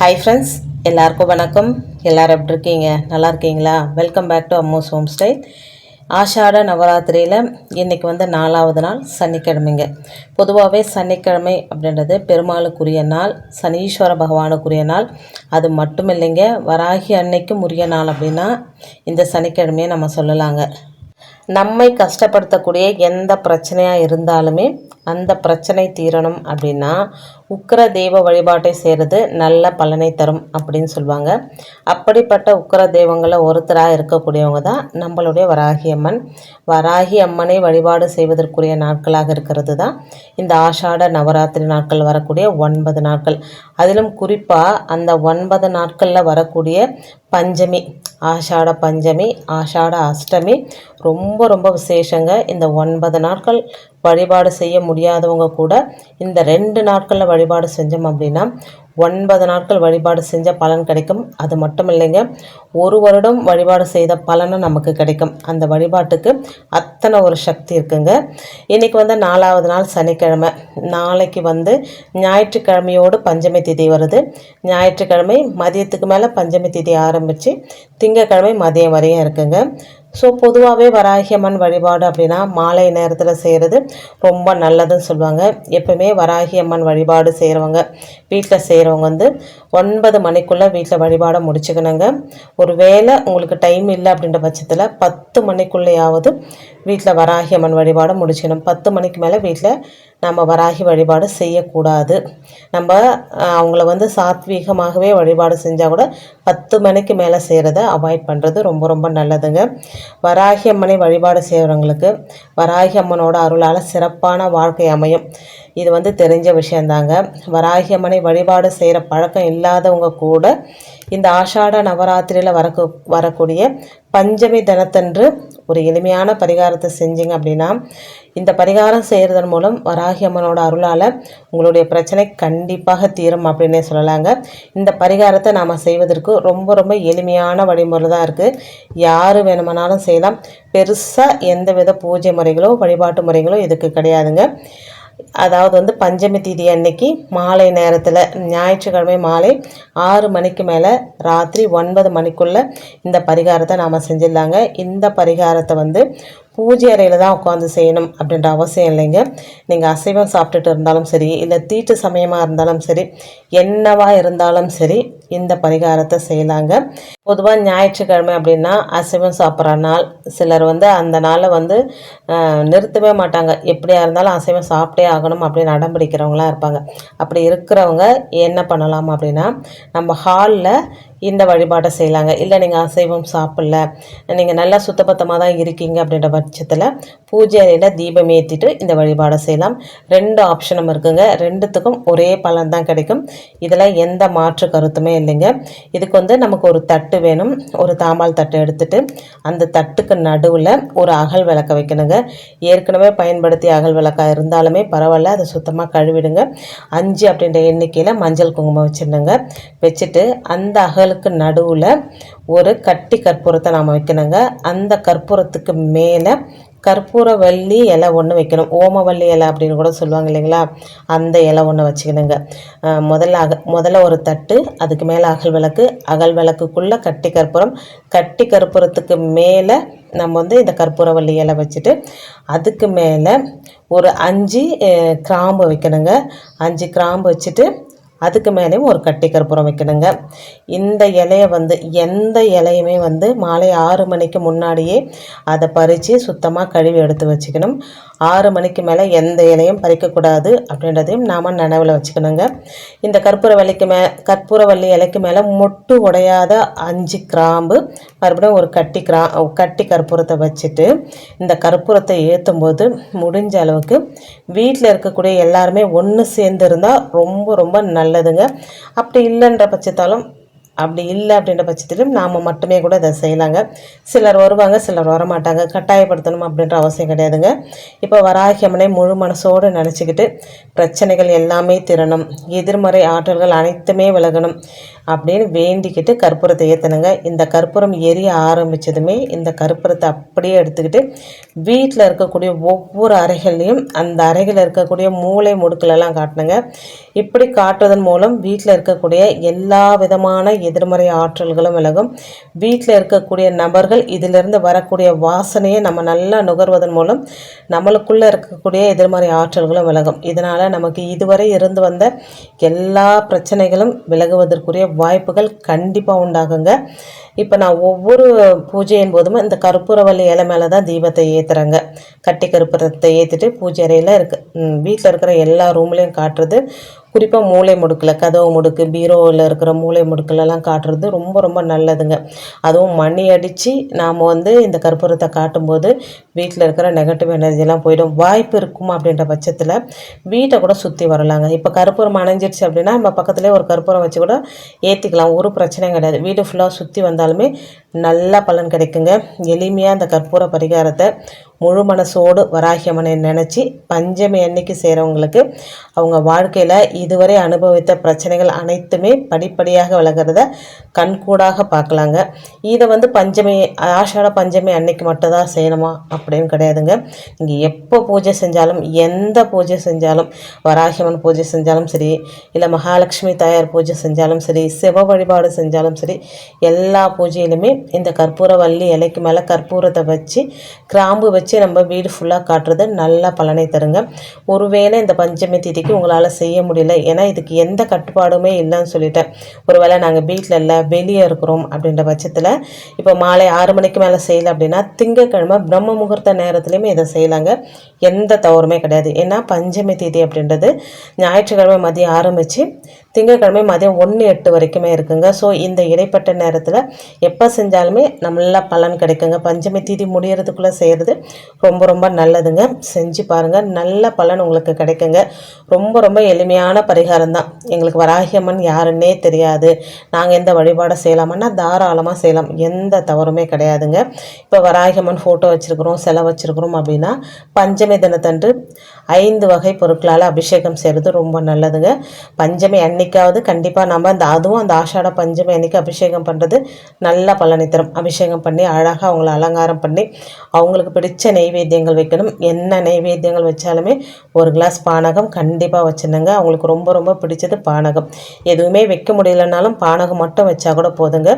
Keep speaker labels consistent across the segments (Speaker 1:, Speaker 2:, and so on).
Speaker 1: hi friends எல்லாருக்கும் வணக்கம் எல்லோரும் எப்படி இருக்கீங்க நல்லா இருக்கீங்களா welcome back to Ammo's home style Ashada நவராத்திரியில் இன்றைக்கி வந்து நாலாவது நாள் சனிக்கிழமைங்க பொதுவாகவே சனிக்கிழமை அப்படின்றது பெருமாளுக்குரிய நாள் சனீஸ்வர பகவானுக்குரிய நாள் அது மட்டும் இல்லைங்க வராகி அன்னைக்கும் உரிய நாள் அப்படின்னா இந்த சனிக்கிழமையை நம்ம சொல்லலாங்க நம்மை கஷ்டப்படுத்தக்கூடிய எந்த பிரச்சனையாக இருந்தாலுமே அந்த பிரச்சனை தீரணும் அப்படின்னா உக்கர தெய்வ வழிபாட்டை செய்கிறது நல்ல பலனை தரும் அப்படின்னு சொல்லுவாங்க அப்படிப்பட்ட உக்கர தெய்வங்களை ஒருத்தராக இருக்கக்கூடியவங்க தான் நம்மளுடைய வராகி அம்மன் வராகி அம்மனை வழிபாடு செய்வதற்குரிய நாட்களாக இருக்கிறது தான் இந்த ஆஷாட நவராத்திரி நாட்கள் வரக்கூடிய ஒன்பது நாட்கள் அதிலும் குறிப்பாக அந்த ஒன்பது நாட்களில் வரக்கூடிய பஞ்சமி ஆஷாட பஞ்சமி ஆஷாட அஷ்டமி ரொம்ப ரொம்ப ரொம்ப விசேஷங்க இந்த ஒன்பது நாட்கள் வழிபாடு செய்ய முடியாதவங்க கூட இந்த ரெண்டு நாட்களில் வழிபாடு செஞ்சோம் அப்படின்னா ஒன்பது நாட்கள் வழிபாடு செஞ்ச பலன் கிடைக்கும் அது மட்டும் இல்லைங்க ஒரு வருடம் வழிபாடு செய்த பலனும் நமக்கு கிடைக்கும் அந்த வழிபாட்டுக்கு அத்தனை ஒரு சக்தி இருக்குங்க இன்றைக்கி வந்து நாலாவது நாள் சனிக்கிழமை நாளைக்கு வந்து ஞாயிற்றுக்கிழமையோடு பஞ்சமி திதி வருது ஞாயிற்றுக்கிழமை மதியத்துக்கு மேலே பஞ்சமி திதி ஆரம்பித்து திங்கக்கிழமை மதியம் வரையும் இருக்குங்க ஸோ பொதுவாகவே வராகியம்மன் வழிபாடு அப்படின்னா மாலை நேரத்தில் செய்கிறது ரொம்ப நல்லதுன்னு சொல்லுவாங்க எப்போவுமே வராகியம்மன் வழிபாடு செய்கிறவங்க வீட்டில் செய்கிறவங்க வந்து ஒன்பது மணிக்குள்ளே வீட்டில் வழிபாடை முடிச்சுக்கணுங்க ஒரு வேளை உங்களுக்கு டைம் இல்லை அப்படின்ற பட்சத்தில் பத்து மணிக்குள்ளேயாவது வீட்டில் வராகியம்மன் வழிபாடு முடிச்சுக்கணும் பத்து மணிக்கு மேலே வீட்டில் நம்ம வராகி வழிபாடு செய்யக்கூடாது நம்ம அவங்கள வந்து சாத்வீகமாகவே வழிபாடு செஞ்சால் கூட பத்து மணிக்கு மேலே செய்கிறத அவாய்ட் பண்ணுறது ரொம்ப ரொம்ப நல்லதுங்க வராகி அம்மனை வழிபாடு செய்கிறவங்களுக்கு வராகி அம்மனோட அருளால் சிறப்பான வாழ்க்கை அமையும் இது வந்து தெரிஞ்ச விஷயந்தாங்க வராகி அம்மனை வழிபாடு செய்கிற பழக்கம் இல்லாதவங்க கூட இந்த ஆஷாட நவராத்திரியில் வரக்கு வரக்கூடிய பஞ்சமி தினத்தன்று ஒரு எளிமையான பரிகாரத்தை செஞ்சிங்க அப்படின்னா இந்த பரிகாரம் செய்கிறதன் மூலம் வராகி அம்மனோட அருளால் உங்களுடைய பிரச்சனை கண்டிப்பாக தீரும் அப்படின்னே சொல்லலாங்க இந்த பரிகாரத்தை நாம் செய்வதற்கு ரொம்ப ரொம்ப எளிமையான வழிமுறை தான் இருக்குது யார் வேணுமானாலும் செய்யலாம் பெருசாக எந்தவித பூஜை முறைகளோ வழிபாட்டு முறைகளோ இதுக்கு கிடையாதுங்க அதாவது வந்து பஞ்சமி தேதி அன்னைக்கு மாலை நேரத்தில் ஞாயிற்றுக்கிழமை மாலை ஆறு மணிக்கு மேலே ராத்திரி ஒன்பது மணிக்குள்ளே இந்த பரிகாரத்தை நாம் செஞ்சிடலாங்க இந்த பரிகாரத்தை வந்து பூஜை அறையில் தான் உட்காந்து செய்யணும் அப்படின்ற அவசியம் இல்லைங்க நீங்கள் அசைவம் சாப்பிட்டுட்டு இருந்தாலும் சரி இல்லை தீட்டு சமயமாக இருந்தாலும் சரி என்னவாக இருந்தாலும் சரி இந்த பரிகாரத்தை செய்யலாங்க பொதுவாக ஞாயிற்றுக்கிழமை அப்படின்னா அசைவம் சாப்பிட்ற நாள் சிலர் வந்து அந்த நாளை வந்து நிறுத்தவே மாட்டாங்க எப்படியா இருந்தாலும் அசைவம் சாப்பிட்டே ஆகணும் அப்படின்னு நடம்பிடிக்கிறவங்களாம் இருப்பாங்க அப்படி இருக்கிறவங்க என்ன பண்ணலாம் அப்படின்னா நம்ம ஹாலில் இந்த வழிபாட்டை செய்யலாங்க இல்லை நீங்கள் அசைவம் சாப்பிடல நீங்கள் நல்லா சுத்தபத்தமாக தான் இருக்கீங்க அப்படின்ற பட்சத்தில் பூஜை அறையில் தீபம் ஏற்றிட்டு இந்த வழிபாடை செய்யலாம் ரெண்டு ஆப்ஷனும் இருக்குங்க ரெண்டுத்துக்கும் ஒரே பலன் தான் கிடைக்கும் இதில் எந்த மாற்று கருத்துமே இல்லைங்க இதுக்கு வந்து நமக்கு ஒரு தட்டு வேணும் ஒரு தாமால் தட்டு எடுத்துட்டு அந்த தட்டுக்கு நடுவில் ஒரு அகல் விளக்க வைக்கணுங்க ஏற்கனவே பயன்படுத்தி அகல் விளக்காக இருந்தாலுமே பரவாயில்ல அதை சுத்தமாக கழுவிடுங்க அஞ்சு அப்படின்ற எண்ணிக்கையில் மஞ்சள் குங்குமம் வச்சிடணுங்க வச்சுட்டு அந்த அகல் இதழ்களுக்கு நடுவில் ஒரு கட்டி கற்பூரத்தை நாம் வைக்கணுங்க அந்த கற்பூரத்துக்கு மேலே வள்ளி இலை ஒன்று வைக்கணும் ஓமவல்லி இலை அப்படின்னு கூட சொல்லுவாங்க இல்லைங்களா அந்த இலை ஒன்று வச்சுக்கணுங்க முதல்ல அக முதல்ல ஒரு தட்டு அதுக்கு மேலே அகல் விளக்கு அகல் விளக்குக்குள்ளே கட்டி கற்பூரம் கட்டி கற்பூரத்துக்கு மேலே நம்ம வந்து இந்த வள்ளி இலை வச்சுட்டு அதுக்கு மேலே ஒரு அஞ்சு கிராம்பு வைக்கணுங்க அஞ்சு கிராம்பு வச்சுட்டு அதுக்கு மேலேயும் ஒரு கட்டி கற்பூரம் வைக்கணுங்க இந்த இலையை வந்து எந்த இலையுமே வந்து மாலை ஆறு மணிக்கு முன்னாடியே அதை பறித்து சுத்தமாக கழுவி எடுத்து வச்சுக்கணும் ஆறு மணிக்கு மேலே எந்த இலையும் பறிக்கக்கூடாது அப்படின்றதையும் நாம் நினைவில் வச்சுக்கணுங்க இந்த கற்பூர வள்ளிக்கு மே வள்ளி இலைக்கு மேலே மொட்டு உடையாத அஞ்சு கிராம்பு மறுபடியும் ஒரு கட்டி கிரா கட்டி கற்பூரத்தை வச்சுட்டு இந்த கற்பூரத்தை ஏற்றும் போது முடிஞ்ச அளவுக்கு வீட்டில் இருக்கக்கூடிய எல்லாருமே ஒன்று சேர்ந்து இருந்தால் ரொம்ப ரொம்ப நல்ல நல்லதுங்க அப்படி இல்லைன்ற பட்சத்தாலும் அப்படி இல்லை அப்படின்ற பட்சத்திலும் நாம் மட்டுமே கூட இதை செய்யலாங்க சிலர் வருவாங்க சிலர் வரமாட்டாங்க கட்டாயப்படுத்தணும் அப்படின்ற அவசியம் கிடையாதுங்க இப்போ வராகியம்மனை முழு மனசோடு நினச்சிக்கிட்டு பிரச்சனைகள் எல்லாமே திறனும் எதிர்மறை ஆற்றல்கள் அனைத்துமே விலகணும் அப்படின்னு வேண்டிக்கிட்டு கற்பூரத்தை ஏற்றணுங்க இந்த கற்பூரம் எரிய ஆரம்பித்ததுமே இந்த கற்பூரத்தை அப்படியே எடுத்துக்கிட்டு வீட்டில் இருக்கக்கூடிய ஒவ்வொரு அறைகள்லையும் அந்த அறைகளில் இருக்கக்கூடிய மூளை முடுக்கலெல்லாம் காட்டணுங்க இப்படி காட்டுவதன் மூலம் வீட்டில் இருக்கக்கூடிய எல்லா விதமான எதிர்மறை ஆற்றல்களும் விலகும் வீட்டில் இருக்கக்கூடிய நபர்கள் இதிலிருந்து வரக்கூடிய வாசனையை நம்ம நல்லா நுகர்வதன் மூலம் நம்மளுக்குள்ளே இருக்கக்கூடிய எதிர்மறை ஆற்றல்களும் விலகும் இதனால் நமக்கு இதுவரை இருந்து வந்த எல்லா பிரச்சனைகளும் விலகுவதற்குரிய வாய்ப்புகள் கண்டிப்பாக உண்டாகுங்க இப்போ நான் ஒவ்வொரு பூஜையின் போதும் இந்த கற்பூரவல்லி இலை மேலே தான் தீபத்தை ஏற்றுறாங்க கட்டி கருப்புரத்தை ஏற்றிட்டு பூஜை அறையில் இருக்குது வீட்டில் இருக்கிற எல்லா ரூம்லேயும் காட்டுறது குறிப்பாக மூளை முடுக்கில் கதவு முடுக்கு பீரோவில் இருக்கிற மூளை முடுக்கிலலாம் காட்டுறது ரொம்ப ரொம்ப நல்லதுங்க அதுவும் மணி அடித்து நாம் வந்து இந்த கற்பூரத்தை காட்டும்போது வீட்டில் இருக்கிற நெகட்டிவ் எனர்ஜிலாம் போயிடும் வாய்ப்பு இருக்குமா அப்படின்ற பட்சத்தில் வீட்டை கூட சுற்றி வரலாங்க இப்போ கற்பூரம் அணைஞ்சிடுச்சு அப்படின்னா நம்ம பக்கத்துலேயே ஒரு கற்பூரம் வச்சு கூட ஏற்றிக்கலாம் ஒரு பிரச்சனையும் கிடையாது வீடு ஃபுல்லாக சுற்றி வந்தாலுமே நல்லா பலன் கிடைக்குங்க எளிமையாக அந்த கற்பூர பரிகாரத்தை முழு மனசோடு வராகியம்மனை நினச்சி பஞ்சமி அன்னைக்கு செய்கிறவங்களுக்கு அவங்க வாழ்க்கையில் இதுவரை அனுபவித்த பிரச்சனைகள் அனைத்துமே படிப்படியாக விலகிறத கண்கூடாக பார்க்கலாங்க இதை வந்து பஞ்சமி ஆஷாட பஞ்சமி அன்னைக்கு மட்டும்தான் செய்யணுமா அப்படின்னு கிடையாதுங்க நீங்கள் எப்போ பூஜை செஞ்சாலும் எந்த பூஜை செஞ்சாலும் வராகியம்மன் பூஜை செஞ்சாலும் சரி இல்லை மகாலட்சுமி தாயார் பூஜை செஞ்சாலும் சரி சிவ வழிபாடு செஞ்சாலும் சரி எல்லா பூஜையிலுமே இந்த கற்பூர வள்ளி இலைக்கு மேலே கற்பூரத்தை வச்சு கிராம்பு வச்சு நம்ம வீடு ஃபுல்லாக காட்டுறது நல்லா பலனை தருங்க ஒருவேளை இந்த பஞ்சமி திதிக்கு உங்களால் செய்ய முடியல ஏன்னா இதுக்கு எந்த கட்டுப்பாடுமே இல்லைன்னு சொல்லிட்டேன் ஒருவேளை நாங்கள் வீட்டில் இல்லை வெளியே இருக்கிறோம் அப்படின்ற பட்சத்தில் இப்போ மாலை ஆறு மணிக்கு மேலே செய்யலை அப்படின்னா திங்கக்கிழமை பிரம்ம முகூர்த்த நேரத்துலையுமே இதை செய்யலாங்க எந்த தவறுமே கிடையாது ஏன்னா பஞ்சமி தேதி அப்படின்றது ஞாயிற்றுக்கிழமை மதியம் ஆரம்பித்து திங்கக்கிழமை மதியம் ஒன்று எட்டு வரைக்குமே இருக்குங்க ஸோ இந்த இடைப்பட்ட நேரத்தில் எப்போ செஞ்ச செஞ்சாலுமே நல்லா பலன் கிடைக்குங்க பஞ்சமி தீதி முடியறதுக்குள்ளே செய்கிறது ரொம்ப ரொம்ப நல்லதுங்க செஞ்சு பாருங்கள் நல்ல பலன் உங்களுக்கு கிடைக்குங்க ரொம்ப ரொம்ப எளிமையான பரிகாரம் தான் எங்களுக்கு வராகியம்மன் யாருன்னே தெரியாது நாங்கள் எந்த வழிபாடை செய்யலாமன்னா தாராளமாக செய்யலாம் எந்த தவறுமே கிடையாதுங்க இப்போ வராகியம்மன் ஃபோட்டோ வச்சுருக்குறோம் செலை வச்சுருக்குறோம் அப்படின்னா பஞ்சமி தினத்தன்று ஐந்து வகை பொருட்களால் அபிஷேகம் செய்கிறது ரொம்ப நல்லதுங்க பஞ்சமி அன்னைக்காவது கண்டிப்பாக நம்ம அந்த அதுவும் அந்த ஆஷாட பஞ்சமி அன்னைக்கு அபிஷேகம் பண்ணுறது நல்ல பலன் பண்ணித்தரும் அபிஷேகம் பண்ணி அழகாக அவங்கள அலங்காரம் பண்ணி அவங்களுக்கு பிடிச்ச நெய்வேத்தியங்கள் வைக்கணும் என்ன நெய்வேத்தியங்கள் வச்சாலுமே ஒரு கிளாஸ் பானகம் கண்டிப்பாக வச்சுருந்தாங்க அவங்களுக்கு ரொம்ப ரொம்ப பிடிச்சது பானகம் எதுவுமே வைக்க முடியலனாலும் பானகம் மட்டும் வச்சா கூட போதுங்க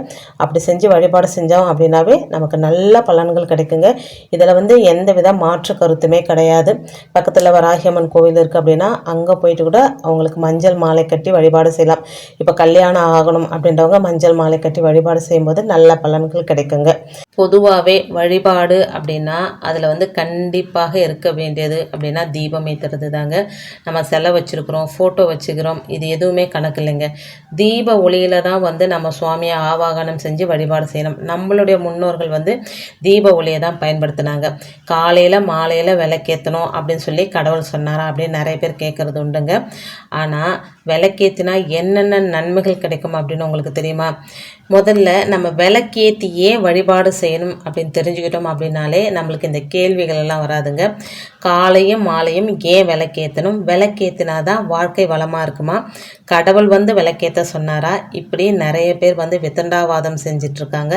Speaker 1: அப்படி செஞ்சு வழிபாடு செஞ்சோம் அப்படின்னாவே நமக்கு நல்ல பலன்கள் கிடைக்குங்க இதில் வந்து எந்த வித மாற்று கருத்துமே கிடையாது பக்கத்தில் வராகியம்மன் கோவில் இருக்குது அப்படின்னா அங்கே போயிட்டு கூட அவங்களுக்கு மஞ்சள் மாலை கட்டி வழிபாடு செய்யலாம் இப்போ கல்யாணம் ஆகணும் அப்படின்றவங்க மஞ்சள் மாலை கட்டி வழிபாடு செய்யும்போது நல்ல பலன் பலன்கள் கிடைக்குங்க பொதுவாகவே வழிபாடு அப்படின்னா அதில் வந்து கண்டிப்பாக இருக்க வேண்டியது அப்படின்னா தீபம் ஏற்றுறது தாங்க நம்ம செலை வச்சுருக்குறோம் ஃபோட்டோ வச்சுக்கிறோம் இது எதுவுமே கணக்கு இல்லைங்க தீப ஒளியில் தான் வந்து நம்ம சுவாமியை ஆவாகனம் செஞ்சு வழிபாடு செய்யணும் நம்மளுடைய முன்னோர்கள் வந்து தீப ஒளியை தான் பயன்படுத்தினாங்க காலையில் மாலையில் விளக்கேற்றணும் அப்படின்னு சொல்லி கடவுள் சொன்னாரா அப்படின்னு நிறைய பேர் கேட்குறது உண்டுங்க ஆனால் விளக்கேற்றினா என்னென்ன நன்மைகள் கிடைக்கும் அப்படின்னு உங்களுக்கு தெரியுமா முதல்ல நம்ம விளக்கேற்றியே வழிபாடு செய்யணும் அப்படின்னு தெரிஞ்சுக்கிட்டோம் அப்படின்னாலே நம்மளுக்கு இந்த கேள்விகள் எல்லாம் வராதுங்க காலையும் மாலையும் ஏன் விளக்கேற்றணும் விளக்கேற்றினா தான் வாழ்க்கை வளமாக இருக்குமா கடவுள் வந்து விளக்கேற்ற சொன்னாரா இப்படி நிறைய பேர் வந்து வித்தண்டாவாதம் செஞ்சிட்ருக்காங்க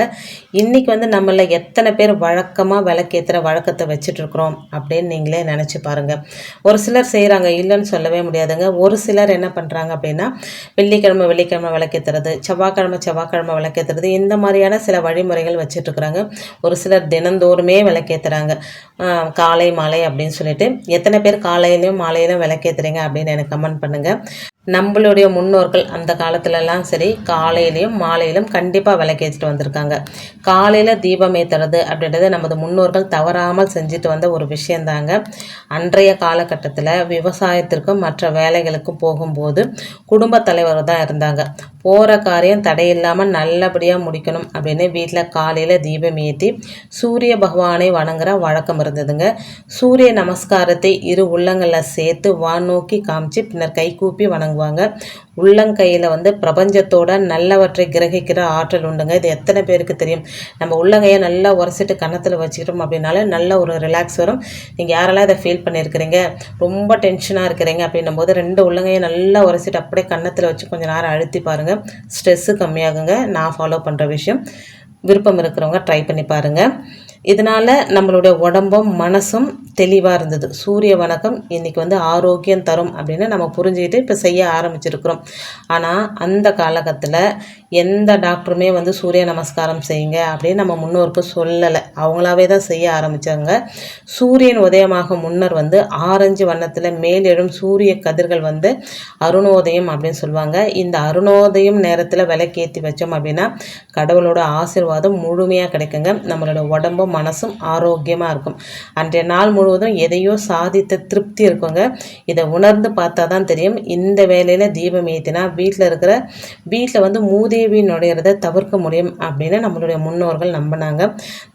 Speaker 1: இன்றைக்கி வந்து நம்மள எத்தனை பேர் வழக்கமாக விளக்கேற்றுற வழக்கத்தை வச்சிட்ருக்குறோம் அப்படின்னு நீங்களே நினச்சி பாருங்கள் ஒரு சிலர் செய்கிறாங்க இல்லைன்னு சொல்லவே முடியாதுங்க ஒரு சிலர் என்ன பண்ணுறாங்க அப்படின்னா வெள்ளிக்கிழமை வெள்ளிக்கிழமை விளக்கேற்றுறது செவ்வாய்க்கிழமை செவ்வாய்க்கிழமை விளக்கேற்றுறது இந்த மாதிரியான சில வழிமுறைகள் வச்சிட்ருக்குறாங்க ஒரு சிலர் தினந்தோறுமே விளக்கேற்றுறாங்க காலை மாலை அப்படின்னு அப்படின்னு சொல்லிட்டு எத்தனை பேர் காலையிலையும் மாலையிலும் விளக்கேற்றுறீங்க அப்படின்னு எனக்கு கமெண்ட் பண்ணுங்கள் நம்மளுடைய முன்னோர்கள் அந்த காலத்துலலாம் சரி காலையிலையும் மாலையிலும் கண்டிப்பாக விளக்கு ஏற்றிட்டு வந்திருக்காங்க காலையில் தீபம் ஏற்றுறது அப்படின்றது நமது முன்னோர்கள் தவறாமல் செஞ்சுட்டு வந்த ஒரு விஷயந்தாங்க அன்றைய காலகட்டத்தில் விவசாயத்திற்கும் மற்ற வேலைகளுக்கும் போகும்போது குடும்ப தலைவர் தான் இருந்தாங்க போகிற காரியம் தடையில்லாமல் நல்லபடியாக முடிக்கணும் அப்படின்னு வீட்டில் காலையில் தீபம் ஏற்றி சூரிய பகவானை வணங்குற வழக்கம் இருந்ததுங்க சூரிய நமஸ்காரத்தை இரு உள்ளங்களில் சேர்த்து வான் நோக்கி காமிச்சு பின்னர் கைகூப்பி வணங்க வணங்குவாங்க உள்ளங்கையில் வந்து பிரபஞ்சத்தோட நல்லவற்றை கிரகிக்கிற ஆற்றல் உண்டுங்க இது எத்தனை பேருக்கு தெரியும் நம்ம உள்ளங்கையை நல்லா உரசிட்டு கன்னத்தில் வச்சுக்கிட்டோம் அப்படின்னாலே நல்ல ஒரு ரிலாக்ஸ் வரும் நீங்கள் யாரெல்லாம் இதை ஃபீல் பண்ணியிருக்கிறீங்க ரொம்ப டென்ஷனாக இருக்கிறீங்க அப்படின்னும் போது ரெண்டு உள்ளங்கையை நல்லா உரசிட்டு அப்படியே கன்னத்தில் வச்சு கொஞ்சம் நேரம் அழுத்தி பாருங்கள் ஸ்ட்ரெஸ்ஸு கம்மியாகுங்க நான் ஃபாலோ பண்ணுற விஷயம் விருப்பம் இருக்கிறவங்க ட்ரை பண்ணி பாருங்கள் இதனால் நம்மளுடைய உடம்பும் மனசும் தெளிவாக இருந்தது சூரிய வணக்கம் இன்றைக்கி வந்து ஆரோக்கியம் தரும் அப்படின்னு நம்ம புரிஞ்சுக்கிட்டு இப்போ செய்ய ஆரம்பிச்சிருக்கிறோம் ஆனால் அந்த காலகட்டத்தில் எந்த டாக்டருமே வந்து சூரிய நமஸ்காரம் செய்யுங்க அப்படின்னு நம்ம முன்னோருக்கு சொல்லலை அவங்களாவே தான் செய்ய ஆரம்பித்தாங்க சூரியன் உதயமாக முன்னர் வந்து ஆரஞ்சு வண்ணத்தில் மேலெழும் சூரிய கதிர்கள் வந்து அருணோதயம் அப்படின்னு சொல்லுவாங்க இந்த அருணோதயம் நேரத்தில் விலைக்கேற்றி வச்சோம் அப்படின்னா கடவுளோட ஆசிர்வாதம் முழுமையாக கிடைக்குங்க நம்மளோட உடம்பும் மனசும் ஆரோக்கியமாக இருக்கும் அன்றைய நாள் முழுவதும் எதையோ சாதித்த திருப்தி இருக்குங்க இதை உணர்ந்து பார்த்தா தான் தெரியும் இந்த வேலையில் தீபம் ஏற்றினா வீட்டில் இருக்கிற வீட்டில் வந்து மூதே டிவி நுடையிறத தவிர்க்க முடியும் அப்படின்னு நம்மளுடைய முன்னோர்கள் நம்பினாங்க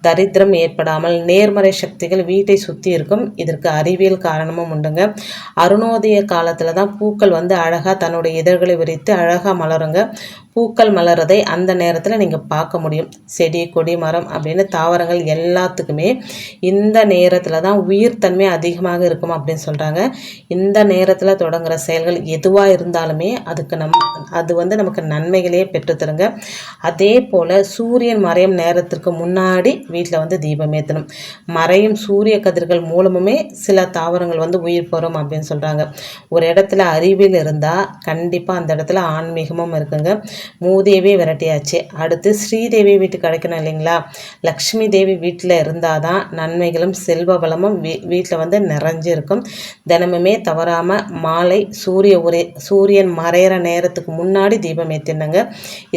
Speaker 1: தரித்திரம் ஏற்படாமல் நேர்மறை சக்திகள் வீட்டை சுற்றி இருக்கும் இதற்கு அறிவியல் காரணமும் உண்டுங்க அருணோதய காலத்தில் தான் பூக்கள் வந்து அழகாக தன்னுடைய இதழ்களை விரித்து அழகாக மலருங்க பூக்கள் மலர்றதை அந்த நேரத்தில் நீங்கள் பார்க்க முடியும் செடி கொடி மரம் அப்படின்னு தாவரங்கள் எல்லாத்துக்குமே இந்த நேரத்தில் தான் உயிர்த்தன்மை அதிகமாக இருக்கும் அப்படின்னு சொல்கிறாங்க இந்த நேரத்தில் தொடங்குகிற செயல்கள் எதுவாக இருந்தாலுமே அதுக்கு நம் அது வந்து நமக்கு நன்மைகளையே பெற்றுத்தருங்க அதே போல் சூரியன் மறையும் நேரத்திற்கு முன்னாடி வீட்டில் வந்து தீபம் ஏற்றணும் மறையும் சூரிய கதிர்கள் மூலமுமே சில தாவரங்கள் வந்து உயிர் போகிறோம் அப்படின்னு சொல்கிறாங்க ஒரு இடத்துல அறிவில் இருந்தால் கண்டிப்பாக அந்த இடத்துல ஆன்மீகமும் இருக்குங்க மூதேவி விரட்டியாச்சு அடுத்து ஸ்ரீதேவி வீட்டுக்கு கிடைக்கணும் இல்லைங்களா லக்ஷ்மி தேவி வீட்டில் இருந்தால் தான் நன்மைகளும் செல்வ பலமும் வீ வீட்டில் வந்து நிறைஞ்சிருக்கும் தினமுமே தவறாமல் மாலை சூரிய உரை சூரியன் மறையிற நேரத்துக்கு முன்னாடி தீபம் ஏற்றினங்க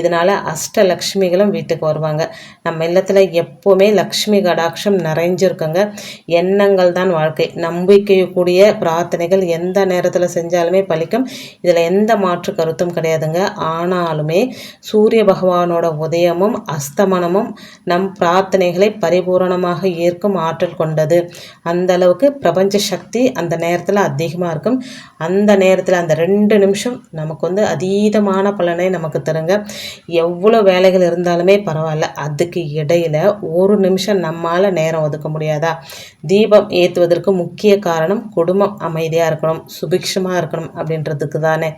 Speaker 1: இதனால் அஷ்டலக்ஷ்மிகளும் வீட்டுக்கு வருவாங்க நம்ம இல்லத்தில் எப்போவுமே லக்ஷ்மி கடாட்சம் நிறைஞ்சிருக்குங்க எண்ணங்கள் தான் வாழ்க்கை நம்பிக்கைக்குரிய பிரார்த்தனைகள் எந்த நேரத்தில் செஞ்சாலுமே பலிக்கும் இதில் எந்த மாற்று கருத்தும் கிடையாதுங்க ஆனாலுமே எல்லாமே சூரிய பகவானோட உதயமும் அஸ்தமனமும் நம் பிரார்த்தனைகளை பரிபூரணமாக ஏற்கும் ஆற்றல் கொண்டது அந்த அளவுக்கு பிரபஞ்ச சக்தி அந்த நேரத்தில் அதிகமாக இருக்கும் அந்த நேரத்தில் அந்த ரெண்டு நிமிஷம் நமக்கு வந்து அதீதமான பலனை நமக்கு தருங்க எவ்வளோ வேலைகள் இருந்தாலுமே பரவாயில்ல அதுக்கு இடையில் ஒரு நிமிஷம் நம்மால் நேரம் ஒதுக்க முடியாதா தீபம் ஏற்றுவதற்கு முக்கிய காரணம் குடும்பம் அமைதியாக இருக்கணும் சுபிக்ஷமாக இருக்கணும் அப்படின்றதுக்கு தானே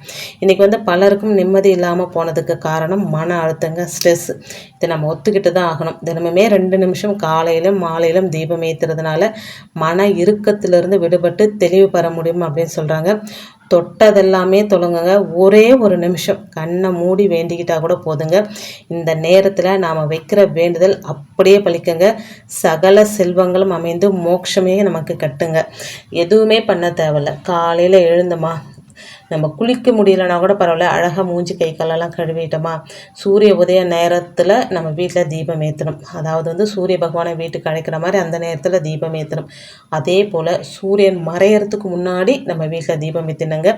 Speaker 1: இன்றைக்கி வந்து பலருக்கும் நிம்மதி இல்லாமல் போனதுக்கு வர்றதுக்கு காரணம் மன அழுத்தங்க ஸ்ட்ரெஸ் இதை நம்ம ஒத்துக்கிட்டு தான் ஆகணும் தினமுமே ரெண்டு நிமிஷம் காலையிலும் மாலையிலும் தீபம் ஏற்றுறதுனால மன இறுக்கத்திலிருந்து விடுபட்டு தெளிவு பெற முடியும் அப்படின்னு சொல்கிறாங்க தொட்டதெல்லாமே தொழுங்குங்க ஒரே ஒரு நிமிஷம் கண்ணை மூடி வேண்டிக்கிட்டால் கூட போதுங்க இந்த நேரத்தில் நாம் வைக்கிற வேண்டுதல் அப்படியே பழிக்குங்க சகல செல்வங்களும் அமைந்து மோட்சமே நமக்கு கட்டுங்க எதுவுமே பண்ண தேவையில்ல காலையில் எழுந்தமா நம்ம குளிக்க முடியலனா கூட பரவாயில்ல அழகாக மூஞ்சி கை காலெல்லாம் கழுவிட்டோமா சூரிய உதய நேரத்தில் நம்ம வீட்டில் தீபம் ஏற்றணும் அதாவது வந்து சூரிய பகவானை வீட்டுக்கு அழைக்கிற மாதிரி அந்த நேரத்தில் தீபம் ஏற்றணும் அதே போல் சூரியன் மறையறதுக்கு முன்னாடி நம்ம வீட்டில் தீபம் ஏற்றினாங்க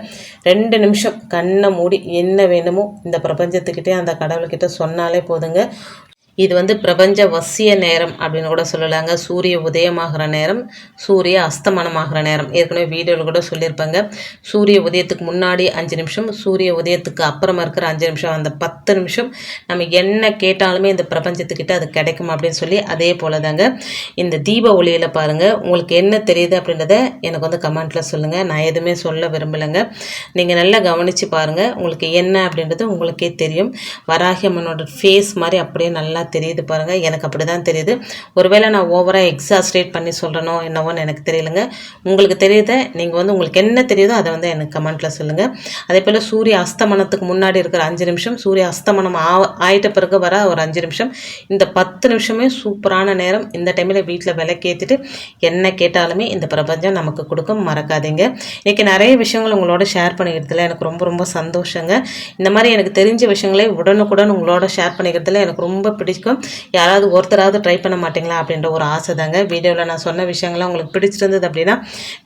Speaker 1: ரெண்டு நிமிஷம் கண்ணை மூடி என்ன வேணுமோ இந்த பிரபஞ்சத்துக்கிட்டே அந்த கடவுள்கிட்ட சொன்னாலே போதுங்க இது வந்து பிரபஞ்ச வசிய நேரம் அப்படின்னு கூட சொல்லலாங்க சூரிய உதயமாகிற நேரம் சூரிய அஸ்தமனமாகிற நேரம் ஏற்கனவே வீடியோவில் கூட சொல்லியிருப்பாங்க சூரிய உதயத்துக்கு முன்னாடி அஞ்சு நிமிஷம் சூரிய உதயத்துக்கு அப்புறமா இருக்கிற அஞ்சு நிமிஷம் அந்த பத்து நிமிஷம் நம்ம என்ன கேட்டாலுமே இந்த பிரபஞ்சத்துக்கிட்ட அது கிடைக்கும் அப்படின்னு சொல்லி அதே போல் தாங்க இந்த தீப ஒளியில் பாருங்கள் உங்களுக்கு என்ன தெரியுது அப்படின்றத எனக்கு வந்து கமெண்ட்டில் சொல்லுங்கள் நான் எதுவுமே சொல்ல விரும்பலைங்க நீங்கள் நல்லா கவனித்து பாருங்கள் உங்களுக்கு என்ன அப்படின்றது உங்களுக்கே தெரியும் வராகி அம்மனோட ஃபேஸ் மாதிரி அப்படியே நல்லா தெரியுது பாருங்கள் எனக்கு அப்படி தான் தெரியுது ஒருவேளை நான் ஓவராக எக்ஸாஸ்ட்ரேட் பண்ணி சொல்கிறனோ என்னவோன்னு எனக்கு தெரியலங்க உங்களுக்கு தெரியுத நீங்கள் வந்து உங்களுக்கு என்ன தெரியுதோ அதை வந்து எனக்கு கமெண்ட்டில் சொல்லுங்கள் அதே போல் சூரிய அஸ்தமனத்துக்கு முன்னாடி இருக்கிற அஞ்சு நிமிஷம் சூரிய அஸ்தமனம் ஆ ஆயிட்ட பிறகு வர ஒரு அஞ்சு நிமிஷம் இந்த பத்து நிமிஷமே சூப்பரான நேரம் இந்த டைமில் வீட்டில் விலைக்கேற்றிட்டு என்ன கேட்டாலுமே இந்த பிரபஞ்சம் நமக்கு கொடுக்கும் மறக்காதீங்க இன்றைக்கி நிறைய விஷயங்கள் உங்களோட ஷேர் பண்ணிக்கிறதுல எனக்கு ரொம்ப ரொம்ப சந்தோஷங்க இந்த மாதிரி எனக்கு தெரிஞ்ச விஷயங்களை உடனுக்குடன் உங்களோட ஷேர் பண்ணிக்கிறதுல எனக்கு ரொம்ப பிடிச்ச வரைக்கும் யாராவது ஒருத்தராவது ட்ரை பண்ண மாட்டிங்களா அப்படின்ற ஒரு ஆசை தாங்க வீடியோவில் நான் சொன்ன விஷயங்கள்லாம் உங்களுக்கு பிடிச்சிருந்தது அப்படின்னா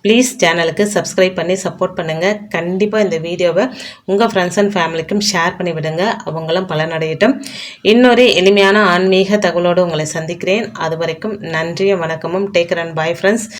Speaker 1: ப்ளீஸ் சேனலுக்கு சப்ஸ்கிரைப் பண்ணி சப்போர்ட் பண்ணுங்கள் கண்டிப்பாக இந்த வீடியோவை உங்கள் ஃப்ரெண்ட்ஸ் அண்ட் ஃபேமிலிக்கும் ஷேர் பண்ணி விடுங்க அவங்களும் பலனடையட்டும் இன்னொரு எளிமையான ஆன்மீக தகவலோடு உங்களை சந்திக்கிறேன் அது வரைக்கும் நன்றியும் வணக்கமும் டேக் அண்ட் பாய் ஃப்ரெண்ட்ஸ்